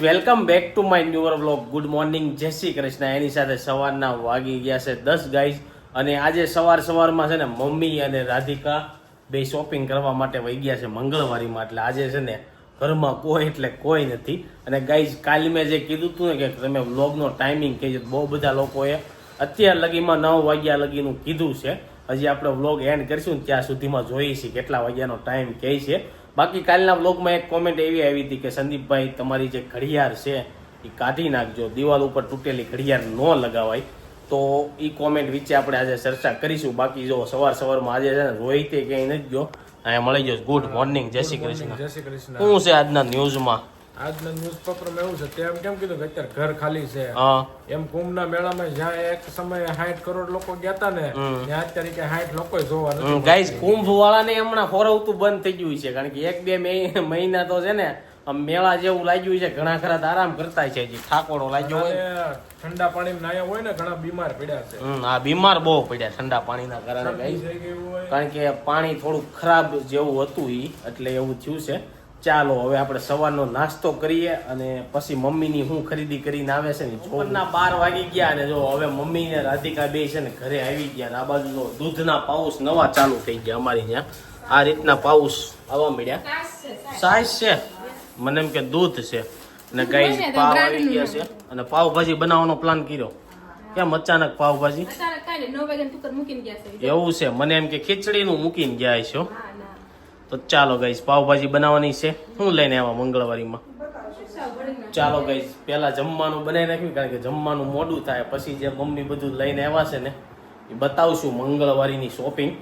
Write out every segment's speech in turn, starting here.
Welcome back to my newer blog good morning જય શ્રી કૃષ્ણ એની સાથે સવારના વાગી ગયા છે દસ ગાઈઝ અને આજે સવાર સવારમાં છે ને મમ્મી અને રાધિકા બે શોપિંગ કરવા માટે વહી ગયા છે મંગળવારીમાં. એટલે આજે છે ને ઘરમાં કોઈ એટલે કોઈ નથી. અને ગાઈઝ કાલ મેં જે કીધું હતું ને કે તમે વ્લોગનો ટાઈમિંગ કહેજો. બહુ બધા લોકોએ અત્યાર લગીમાં નવ વાગ્યા લગીનું કીધું છે. હજી આપણે વ્લોગ એન્ડ કરીશું ત્યાં સુધીમાં છીએ કેટલા વાગ્યાનો ટાઈમ કહે છે. બાકી કાલના બ્લોગમાં એક કોમેન્ટ એવી આવી હતી કે સંદીપભાઈ તમારી જે ઘડિયાળ છે એ કાઢી નાખજો. દિવાલ ઉપર તૂટેલી ઘડિયાળ ન લગાવાય. તો એ કોમેન્ટ વિશે આપણે આજે ચર્ચા કરીશું. બાકી જો સવાર સવારમાં આજે છે ને રોહિતે ક્યાંય નથી ગયો અહીંયા મળી ગયો ગુડ મોર્નિંગ જય શ્રી કૃષ્ણ. જય શ્રી કૃષ્ણ. શું છે આજના ન્યૂઝમાં આજના ન્યૂઝપેપરમાં એવું છે તેમ કેમ કીધું કે અત્યારે ઘર ખાલી છે? એમ કુંભના મેળામાં જ્યાં એક સમયે 60 કરોડ લોકો ગયા હતા ને ત્યાં અત્યારે કે 60 લોકો જોવા નથી ગાઈસ કુંભ વાળાને હમણાં ફોરવતું બંધ થઈ ગયું છે કારણ કે એક બે મહિ- મહિના તો છે ને આમ મેળા જેવું લાગ્યું છે ઘણા ખરા આરામ કરતા છે હજી ઠાકોરો લાગ્યો હોય. ઠંડા પાણીમાં નાયા હોય ને ઘણા બીમાર પડ્યા છે. હા આ બીમાર બહુ પડ્યા ઠંડા પાણીના કારણે કારણ કે પાણી થોડું ખરાબ જેવું હતું ઈ એટલે એવું થયું છે. ચાલો હવે આપણે સવારનો નાસ્તો કરીએ અને પછી મમ્મીની હું ખરીદી કરીને આવે છે ને જોરના બાર વાગી ગયા અને જો હવે મમ્મી ને રાધિકા બે છે ને ઘરે આવી ગયા આ બાજુ જો દૂધના પાઉસ નવા ચાલુ થઈ ગયા અમારી ત્યાં. આ રીતના પાઉસ આવવા મળ્યા સાઈઝ છે? મને એમ કે દૂધ છે. અને ગાઈસ પાવ આવી ગયા છે. અને પાવભાજી બનાવવાનો પ્લાન કર્યો. કેમ અચાનક પાવભાજી? ગયા. એવું છે. મને એમ કે ખીચડીનું મૂકીને ગયા છો. તો ચાલો ગાઈસ પાવભાજી બનાવવાની છે. હું લઈને આવ્યા મંગળવારીમાં. ચાલો ગાઈસ પહેલાં જમવાનું બનાવી નાખ્યું કારણ કે જમવાનું મોડું થાય. પછી જે મમ્મી બધું લઈને આવ્યા છે ને એ બતાવશું મંગળવારીની શોપિંગ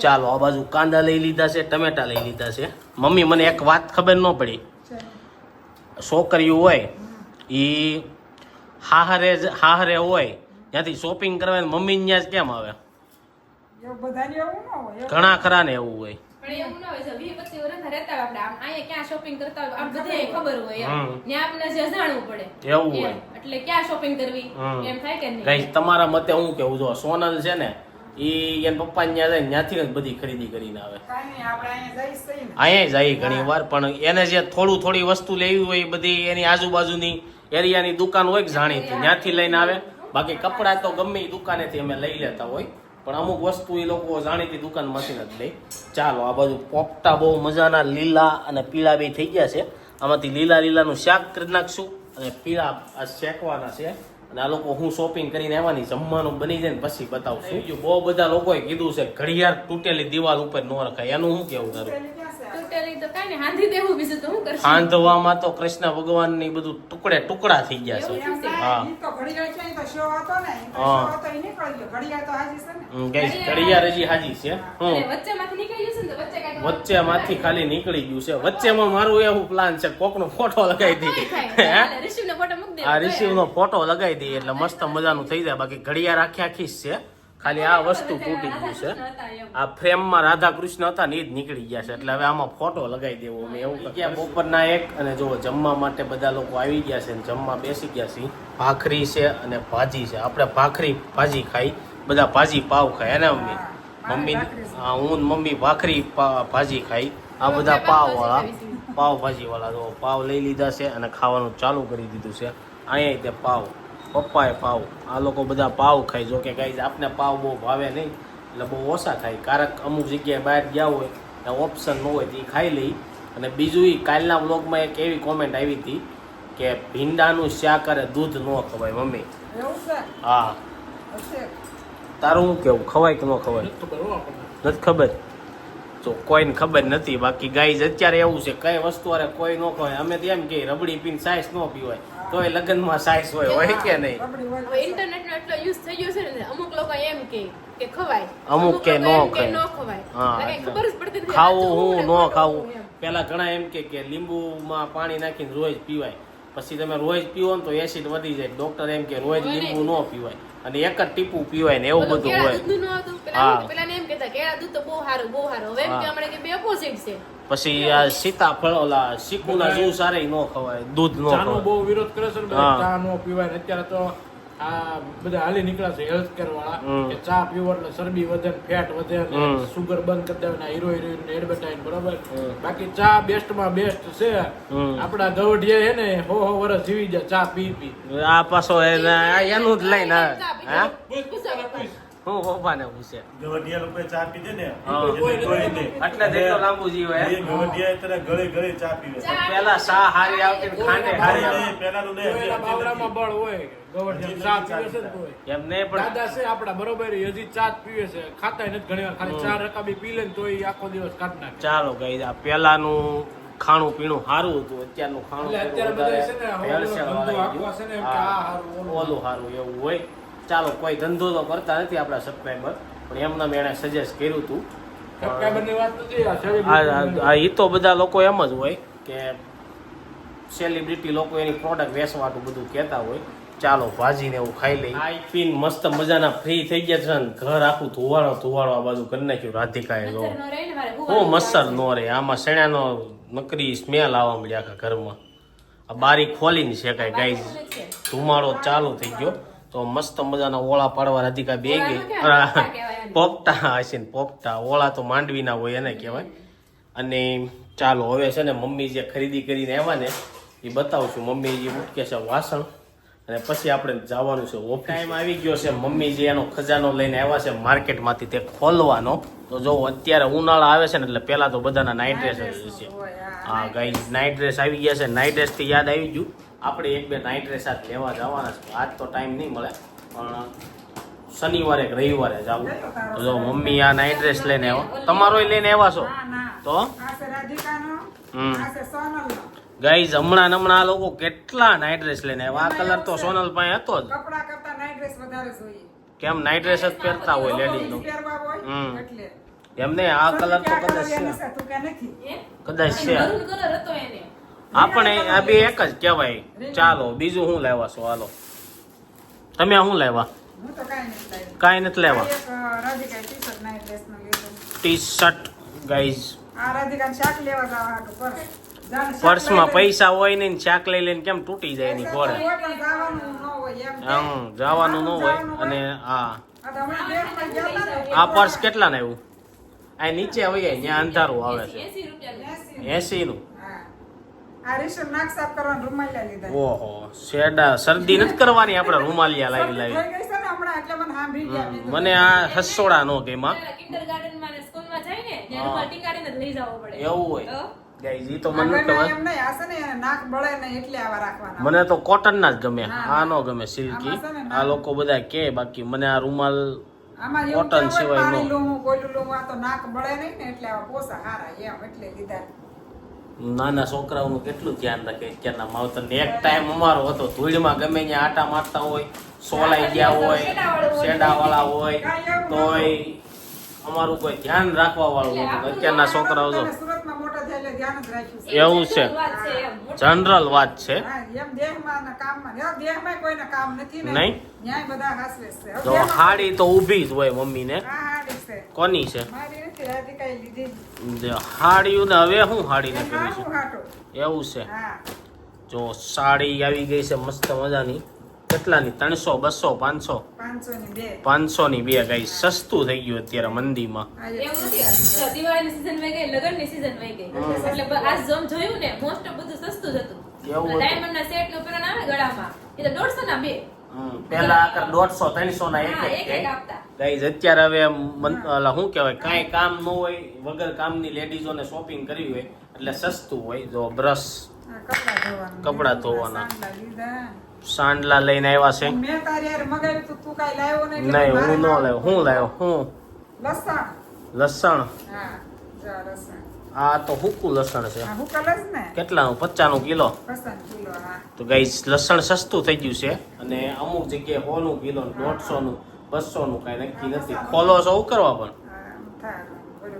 ચાલો આ બાજુ કાંદા લઈ લીધા છે ટમેટા લઈ લીધા છે. મમ્મી મને એક વાત ખબર ન પડી. છોકરીઓ હોય એ હાહરે જ- હાહરે હોય ત્યાંથી શોપિંગ કરવા મમ્મી ત્યાં જ કેમ આવે? ઘણા ખરા ને એવું હોય. પણ એવું ના હોય, જો વીસ પચીસ વર્ષના રહેતા આપણે, આમ અહીંયા ક્યાં shopping કરતા હોય, આમ બધાએ ખબર હોય ત્યાં આપણને જે પડે. એવું હોય. એટલે ક્યાં shopping કરવી, એમ થાય કે નહીં? તમારા મતે હું કેવું? જો સોનલ છે ને ઈ એન પપ્પા ત્યાં જાય ને ત્યાંથી જ બધી ખરીદી કરીને આવે. કાંઈ નહીં આપણે અહીંયા જાય ઘણી વાર પણ એને જે થોડું થોડી વસ્તુ લેવી હોય એ બધી એની આજુબાજુની એરિયાની દુકાન હોય કે જાણીતી ત્યાંથી લઈને આવે. બાકી કપડાં તો ગમે એ દુકાનેથી અમે લઈ લેતા હોય. પણ અમુક વસ્તુ એ લોકો જાણીતી દુકાનમાંથી જ લે ચાલો આ બાજુ પોપટા બહુ મજાના લીલા અને પીળા બે થઈ ગયા છે. આમાંથી લીલા લીલાનું શાક કરી નાખશું અને પીળા આ શેકવાના છે. અને આ લોકો હું શોપિંગ કરીને આવવાની જમવાનું બની જાય ને પછી બતાવશું બીજું બહુ બધા લોકોએ કીધું છે ઘડિયાળ તૂટેલી દિવાલ ઉપર ન રખાય. એનું શું કેવું તારું? પેલી ક્યાં છે તૂટેલી તો કાંઈ નહીં, હાંધી દેવું બીજું તો શું કરશું? આંધવામાં તો કૃષ્ણ ભગવાનની બધું ટુકડે ટુકડા થઈ ગયા છે. હા. શો હતો ને ઈ તો હા. શો હતો, ઈ નીકળી ગયો. ઘડિયાળ તો હાજી છે ને. હમ, guys, ઘડિયાળ હજી હાજી છે. વચ્ચેમાંથી નીકળી ને વચ્ચે વચ્ચે ખાલી નીકળી ગયું છે. વચ્ચેમાં મારું એવું પ્લાન છે કોકનો ફોટો લગાવી કાંઈ રિશીવનો photo આ રિસીવ ફોટો લગાવી દઈએ એટલે મસ્ત મજાનું થઈ જાય. બાકી ઘડિયાળ આખી આખી છે. ખાલી આ વસ્તુ તૂટી ગયું છે. આ ફ્રેમમાં રાધા કૃષ્ણ હતા ને એ જ નીકળી ગયા છે. એટલે હવે આમાં ફોટો લગાવી દેવો. મેં એવું બપોરના એક અને જો જમવા માટે બધા લોકો આવી ગયા છે ને જમવા બેસી ગયા છે. ભાખરી છે અને ભાજી છે. આપણે ભાખરી ભાજી ખાઈ બધા ભાજી પાવ ખાય એને મમ્મી? મમ્મી હા હું મમ્મી ભાખરી ભાજી ખાઈ. આ બધા પાવવાળા પાવ ભાજીવાળા. તો પાવ લઈ લીધા છે અને ખાવાનું ચાલુ કરી દીધું છે. અહીંયા તે પાવ પપ્પાએ પાવ. આ લોકો બધા પાવ ખાય. જો કે ગાઈઝ આપને પાવ બહુ ભાવે નહીં. એટલે બહુ ઓછા ખાય. કારક અમુક જગ્યાએ બહાર ગયા હોય ત્યાં ઓપ્શન ન હોય તો એ ખાઈ લઈ. અને બીજું એ કાલના બ્લોગમાં એક એવી કોમેન્ટ આવી હતી કે ભીંડાનું શાક અને દૂધ ન ખવાય મમ્મી. હા. તારું શું કેવું? ખવાય કે ન ખવાય. નથી ખબર તો કોઈને ખબર નથી. બાકી ગાઈઝ અત્યારે એવું છે કઈ વસ્તુ અરે કોઈ ન ખવાય. અમે તો એમ કે રબડી પીને સાઈસ ન પીવાય. તોય લગ્નમાં સાઈસ હોય હોય કે નહીં? ઇન્ટરનેટનો એટલો યુઝ થઈ ગયો છે ને અમુક લોકો એમ કે કે ખવાય. અમુક કે ન ખવાય. હા. ખબર જ પડતી ખાવું હું ન ખાવું. પેલા ઘણા એમ કે કે લીંબુમાં પાણી નાખીને રોજ પીવાય. પછી તમે રોજ પીવો ને તો એસિડ વધી જાય. ડોક્ટર એમ કે રોજ લીંબુ ન પીવાય. અને એક જ ટીપું પીવાય ને એવું બધું હોય. દૂધનું ન હતું. પેલા હા. હું- પેલાને એમ કહેતા કેળા દૂધ તો બહુ સારું બહુ સારું. હવે એમ હા. કે હમણાં કે બે opposite છે. પછી આ સીતાફળ ઓલા શીકુના જ્યુસ સારે ન ખવાય દૂધ નો બહુ વિરોધ કરે છે ને ચા નો પીવાય અત્યારે તો આ બધા હાલી નીકળ્યા છે હેલ્થ કેર વાળા કે ચા પીવો એટલે ચરબી વધે ફેટ વધે. સુગર બંધ કરી દેવાના હીરો હિરોઈન એડવર્ટાઇઝ બરોબર. બાકી ચા બેસ્ટમાં બેસ્ટ છે. આપડા ગવઢિયા હે ને હો હો વરસ જીવી જાય ચા પી પી. આ પાછો એનું જ લઈને હા. હું પપ્પાને પૂછે ગવડિયા લોકો ચા પીધે ને એટલે કોઈ નહીં. એટલે જ એટલો લાંબુ જીવે એ ગવડિયા એટલે ગળે ગળે ચા પીવે પેલા સા હારી આવતી ને ખાંડે હારી હારી આવતી. નહીં, નહીં, તો એના હજી બાવરામાં બળ હોય ગવઢિયા ચા પીવે છે ને એમ નહીં પણ દાદા છે આપડા બરોબર હજી ચા જ પીવે છે. ખાતા નથી ઘણી વાર ખાલી ચાર રકાબી પી લે ને તો આખો દિવસ કાઢ નાખે. ચાલો ગઈ આ પેલાનું ખાણું પીણું સારું હતું અત્યારનું ખાણું પીણું વધારે ઓલું. સારું એવું હોય. ચાલો કોઈ ધંધો તો કરતા નથી આપણા સબસ્ક્રાઈબર પણ એમના મેં એને સજેસ્ટ કર્યું હતું એ તો બધા લોકો એમ જ હોય કે સેલિબ્રિટી લોકો એની પ્રોડક્ટ વેચવાનું બધું કહેતા હોય. ચાલો ભાજીને એવું ખાઈ લઈ આઈ પીન મસ્ત મજાના ફ્રી થઈ ગયા છે ને ઘર આખું ધોવાળો ધોવાળો આ બાજુ કરી નાખ્યું. રાધિકાએ જો. મચ્છર નો રહે હું મચ્છર નો રે આમાં શેણાનો નકરી સ્મેલ આવવા મળી આખા ઘરમાં. આ બારી ખોલીને શેકાય. ગાય. ધુમાડો ચાલુ થઈ ગયો. તો મસ્ત મજાના ઓળા પાડવા રાધિકા બે ગઈ. ઓળા પોપટા. હશે ને પોપટા. ઓળા તો માંડવીના હોય એને કહેવાય. અને ચાલો હવે છે ને મમ્મી જે ખરીદી કરીને આવ્યા ને એ બતાવું છું. મમ્મી જે ઉટકે છે વાસણ. અને પછી આપણે જવાનું છે ઓફ ટાઈમ આવી ગયો છે. મમ્મી જે એનો ખજાનો લઈને આવ્યા છે માર્કેટમાંથી તે ખોલવાનો. તો જો અત્યારે ઉનાળા આવે છે ને એટલે પહેલાં તો બધાના નાઇટ ડ્રેસ આવી છે. હા ગાઈ નાઇટ ડ્રેસ આવી ગયા છે. નાઇટ ડ્રેસથી યાદ આવી ગયું. આપણે એક બે નાઇટ ડ્રેસ આજ લેવા જવાના છે. આજ તો ટાઈમ નહીં મળે. પણ શનિવારે કે રવિવારે જાવું તો જો મમ્મી આ નાઇટ ડ્રેસ લઈને આવો. તમારો લઈને આવ્યા છો? તો? આ હમ. આ છે સોનલનો. ગાઈઝ હમણાં હમણાં આ લોકો કેટલા નાઇટ ડ્રેસ લઈને આવ્યા? આ કલર તો સોનલ પાસે હતો જ. કપડા કરતા નાઈટ ડ્રેસ વધારે જોઈએ. કેમ નાઇટ ડ્રેસ જ પહેરતા હોય લેડીઝ નો? હમ. એમને આ કલર તો કદાચ છે? કદાચ છે. આપણે આ બે એક જ કહેવાય. ચાલો બીજું શું લેવા છો? હાલો. તમે શું લેવા? હું કાંઈ નથી લાવી. ટી શર્ટ ગાઈઝ પર્સમાં. પૈસા હોય ને શાક લઈ લઈને કેમ તૂટી જાય એની ઘોડે જવાનું ન હોય હમ જવાનું ન હોય અને હા. આ તો હમણાં દેશમાં ગયા હતા ને, આ પર્સ કેટલા ને એવું આ નીચે હોય જાય ત્યાં અંધારું આવે છે. એસી નું ઓહો શેડા શરદી નથી કરવાની આપણે રૂમાલિયા લાવી લાવી. મને આ હસોડા નો કિન્ડરગાર્ટનમાં ને સ્કૂલમાં જાય ને ત્યાં રૂમાલ ટીંગાડીને જ લઈ જવો પડે. એવું હોય. મને ગમે ખબર. એમ નહીં, આ છે ને એને નાક બળે નહીં એટલે આવા રાખવાના. મને તો કોટન ના જ ગમે. આ નો ગમે સિલ્કી આ લોકો બધા કે બાકી મને આ રૂમાલ કોટન સિવાય નો. નાક બળે નહીં ને એટલે આવા પોસા હારા એમ એટલે લીધા. નાના છોકરાઓનું કેટલું ધ્યાન રાખે? અત્યારના માવતર એક ટાઈમ અમારો હતો. ધૂળમાં ગમે ત્યાં આટા મારતા હોય, સોલાઈ ગયા હોય શેડા વાળા હોય, તોય અમારું કોઈ ધ્યાન રાખવા વાળું નતું અત્યારના છોકરાઓ જો મોટા થયા એટલે ધ્યાન જ રાખ્યું છે. એવું છે. જનરલ વાત છે એમ. દેહમાં ને કામમાં. ને. હવે કોઈને કામ નથી ને નહીં? ન્યાય બધા હાસવે છે. હવે જો હાડી તો ઊભી જ હોય મમ્મીને. હા, કોની છે? મારી નથી રાધિકાએ લીધી જે હાડીયું ને હવે હું હાડીને એમ કરી હાટું હાટું. છે એવું છે. જો સાડી આવી ગઈ છે મસ્ત મજાની. કેટલાની? ત્રણસો બસો પાંચસો? પાંચસો ની બે. પાંચસો ની બે ગઈ. સસ્તું થઈ ગયું અત્યારે મંદીમાં. પેલા આવે ગળામાં. એ તો દોઢસો ના બે. હમ, પેલા આકર દોઢસો ત્રણસો ના એક એક. ગાઈઝ અત્યારે હવે શું કહેવાય? કાંઈ કામ ન હોય વગર કામની લેડીઝોને શોપિંગ કરવી હોય એટલે સસ્તું હોય જો બ્રશ કપડા કપડાં ધોવાના. સાંડલા લઈને આવ્યા છે. મેં તારી હારે મગાવ્યું તું, તું કાંઈ લાવ્યો નહીં નહીં હું ન લાવ્યો હું લાવ્યો હું? લસણ. લસણ? હા જા લસણ. આ તો હુકું લસણ છે. કેટલા પચાસનું કિલો? તો ગાઈઝ લસણ સસ્તું થઈ ગયું છે અને અમુક જગ્યાએ સોનું કિલો દોઢસો નું બસો નું કઈ નક્કી નથી. ખોલો શું કરવા પણ?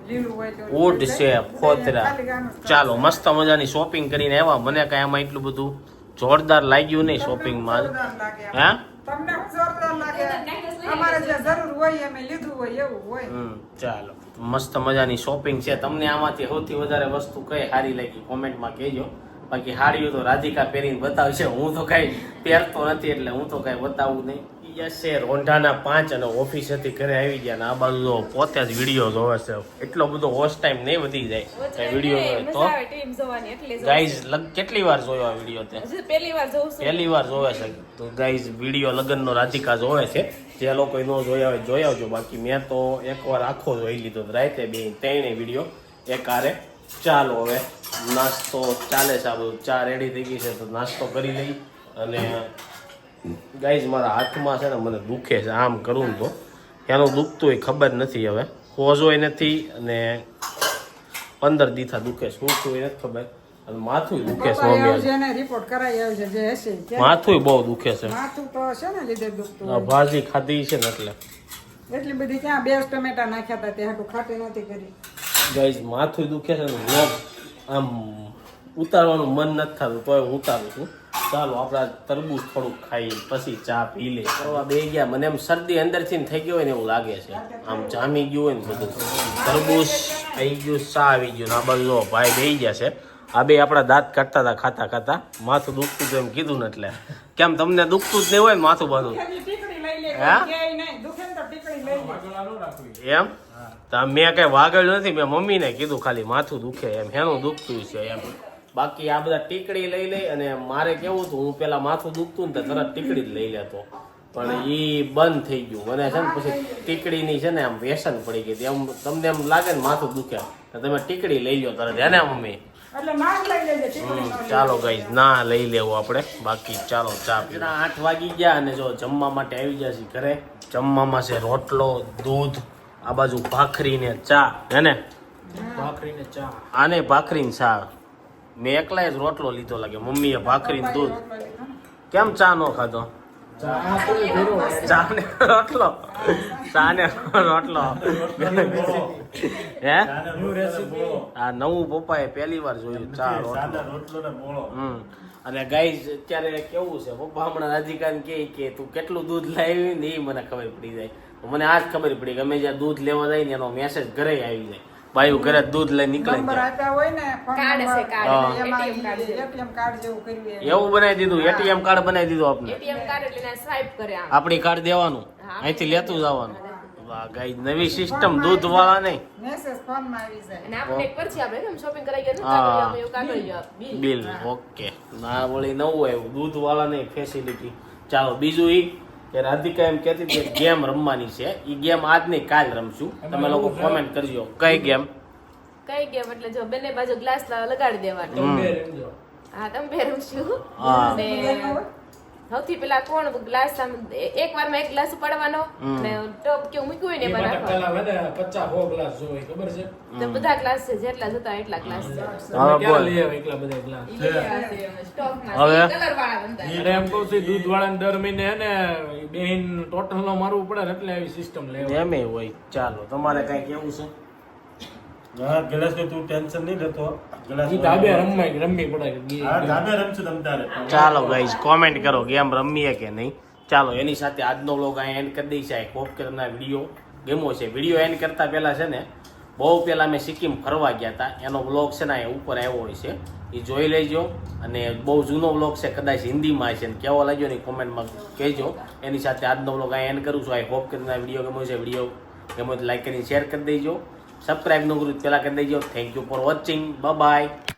થઈ છે જ ચાલો મસ્ત મજાની શોપિંગ કરીને આવ્યા. મને કઈ આમાં એટલું બધું જોરદાર લાગ્યું નહીં શોપિંગમાં હે? તમને જોરદાર લાગે? અમારે જે જરૂર હોય અમે લીધું હોય એવું હોય. હમ ચાલો. મસ્ત મજાની શોપિંગ છે. તમને આમાંથી સૌથી વધારે વસ્તુ કઈ સારી લાગી? કોમેન્ટમાં કહેજો. બાકી હાડ્યું તો રાધિકા પહેરીને બતાવશે. હું તો કઈ પહેરતો નથી એટલે હું તો કઈ બતાવું નહીં. ગયા છે રોંઢાના પાંચ અને ઓફિસેથી ઘરે આવી ગયા અને આ બાજુ પોતે જ વીડિયો જોવે છે. એટલો બધો હોસ્ટ ટાઈમ નહીં વધી જાય. વીડિયો જોવે તો. ગાઈઝ કેટલી વાર જોયો આ વીડિયો તે? પહેલી વાર જોઉં પહેલી વાર જોવે છે. તો ગાઈઝ વીડિયો લગ્નનો રાધિકા જોવે છે. જે લોકો ન જોયા હોય જોઈ આવજો. બાકી મેં તો એકવાર આખો જોઈ લીધો. રાતે બે ત્રણે વીડિયો. એક આરે ચાલો હવે નાસ્તો ચાલે છે આ બધું. ચા રેડી થઈ ગઈ છે તો નાસ્તો કરી લઈ અને ગાઈઝ મારા હાથમાં છે ને મને દુખે છે આમ કરું તો. ત્યાંનું દુખતું હોય ખબર નથી હવે. હોજોય નથી અને પંદર દીથા દુખે છે. શું થયું એ નથી ખબર. અને માથું દુખે છે મમ્મી રિપોર્ટ કરાઈ આવ્યો છે જે હશે. માથું બહુ દુખે છે. માથું તો છે ને લીધે દુખતું. ભાજી ખાધી છે ને એટલે. એટલી બધી ક્યાં બે ટમેટા નાખ્યા હતા તે હાટું ખાટી નથી કરી. ગાઈઝ માથું દુખે છે ને આમ ઉતારવાનું મન નથી થતું તોય હું ઉતારું છું. ચાલો આપણા તરબૂચ થોડુંક ખાઈ પછી ચા પી લે. કરવા બે ગયા. મને એમ શરદી અંદરથી ને થઈ ગયો હોય ને એવું લાગે છે. આમ જામી ગયું હોય ને બધું. તરબૂચ આવી ગયું ચા આવી ગયું. ને આ જો ભાઈ બે ગયા છે. આ બે આપણા દાંત કાઢતા હતા ખાતા ખાતા. માથું દુખતું તો એમ કીધું ને એટલે. કેમ તમને દુખતું જ નહીં હોય ને માથું બાંધું? એની ટીકડી લઈ લે હા? કોઈ કહે નહીં. દુખે ને તો ટીકડી લઈ લે. આગળ આનો રાખવી એમ? તો મેં કઈ વાગડ્યું નથી. મેં મમ્મીને કીધું ખાલી માથું દુખે એમ. હેનું દુખતું છે એમ. બાકી આ બધા ટીકડી લઈ લઈ અને મારે કેવું હતું હું પેલા માથું દુખતું ને તો તરત ટીકડી જ લઈ લેતો. પણ એ બંધ થઈ ગયું. મને છે ને પછી ટીકડીની છે ને આમ વ્યસન પડી ગઈ એમ તમને એમ લાગે ને માથું દુખે તમે ટીકડી લઈ લો તરત. એને ને મમ્મી? ન. ચાલો ગઈ ના લઈ લેવું આપણે. બાકી ચાલો ચા પી આઠ વાગી ગયા અને જો જમવા માટે આવી ગયા છે ઘરે. જમવામાં છે રોટલો દૂધ આ બાજુ ભાખરી ને ચા. હે ને? ભાખરીને ચા. આને ભાખરી ને ચા મેં એકલાય જ રોટલો લીધો લાગે. મમ્મીએ ભાખરી ને દૂધ. કેમ ચા નો ખાધો? ચા ને રોટલો ચા ને રોટલો. હે? આ નવું પપ્પાએ પહેલી વાર જોયું ચા રોટલો. હમ. અને ગાઈઝ અત્યારે કેવું છે? પપ્પા હમણાં રાધિકાને કહે કે તું કેટલું દૂધ લાવી ને એ મને ખબર પડી જાય. તો મને આજ ખબર પડી કે અમે જ્યાં દૂધ લેવા જાય ને એનો મેસેજ ઘરે આવી જાય. બાયું ઘરે જ દૂધ લઈ નીકળે નંબર આપ્યા હોય ને કાર્ડ છે, કાર્ડ. હા. કાર્ડ છે. કાર્ડ જેવું કર્યું એવું બનાવી દીધું એટીએમ કાર્ડ બનાવી દીધું આપણે એટીએમ કાર્ડ એટલે એને સ્વાઇપ કરે આમ. આપણી કાર્ડ દેવાનું અહીંથી લેતું જવાનું. વાહ ગાઈઝ નવી સિસ્ટમ દૂધ વાળા નહીં મેસેજ ફોનમાં આવી જાય. અને આપણે એક પરથી આપણે કેમ શોપિંગ કરાઈ ગયા હા. કાગળિયા એવું કાગળિયા બિલ બિલ. ઓકે. ના વળી નવું આવ્યું દૂધ વાળા નહીં ફેસિલિટી ચાલો બીજું ઈ. કે રાધિકા એમ કહેતી કે ગેમ રમવાની છે. એ ગેમ આજ નહીં કાલ રમશું. તમે લોકો કોમેન્ટ કરજો. કઈ ગેમ? કઈ ગેમ? એટલે જો બંને બાજુ ગ્લાસ લગાડી દેવાનો. હા તમે બે રમશું સૌથી પેલા કોણ ગ્લાસ આમ એક વારમાં એક ગ્લાસ ઉપાડવાનો? અને ટપ કેવું મૂક્યું હોય ને એમાં રાખવાનું હે પચાસ ગ્લાસ જોવે ખબર છે? તો બધા ગ્લાસ છે જેટલા જોતા એટલા ગ્લાસ છે. હવે બોલ. એટલા બધા ગ્લાસ? હવે? કલર વાળા બનતા એમ કહું છું દૂધ વાળાને દર મહિને ને બેહીન ટોટલ નો મારવું પડે એટલે આવી સિસ્ટમ લેવા. એમ હોય ચાલો તમારે કઈ કેવું છે? હા ગલાસ તું ટેન્શન નહીં લેતો. ગલાસ ધાબે રમવાય રમવી પડે હા ધાબે રમશું તમ ચાલો ગાઈઝ કોમેન્ટ કરો ગેમ રમીએ કે નહીં. ચાલો એની સાથે આજનો વ્લોગ અહીં એન્ડ કરી દઈશ. આઈ હોપ કે તમને વીડિયો ગેમો છે વીડિયો એન્ડ કરતા પહેલા છે ને બહુ પહેલાં મેં સિક્કિમ ફરવા ગયા હતા. એનો વ્લોગ છે ને ઉપર આવ્યો હોય છે. એ જોઈ લેજો. અને બહુ જૂનો વ્લોગ છે કદાચ હિન્દીમાં છે ને કેવો લાગ્યો ને કોમેન્ટમાં કહેજો. એની સાથે આજનો વ્લોગ અહીં એન્ડ કરું છું. આઈ હોપ કે તમને વીડિયો ગમ્યો છે વીડિયો ગમ્યો તો લાઈક કરીને શેર કરી દેજો. સબસ્ક્રાઈબ ન કર્યું પહેલાં કરી દેજો. Thank you for watching bye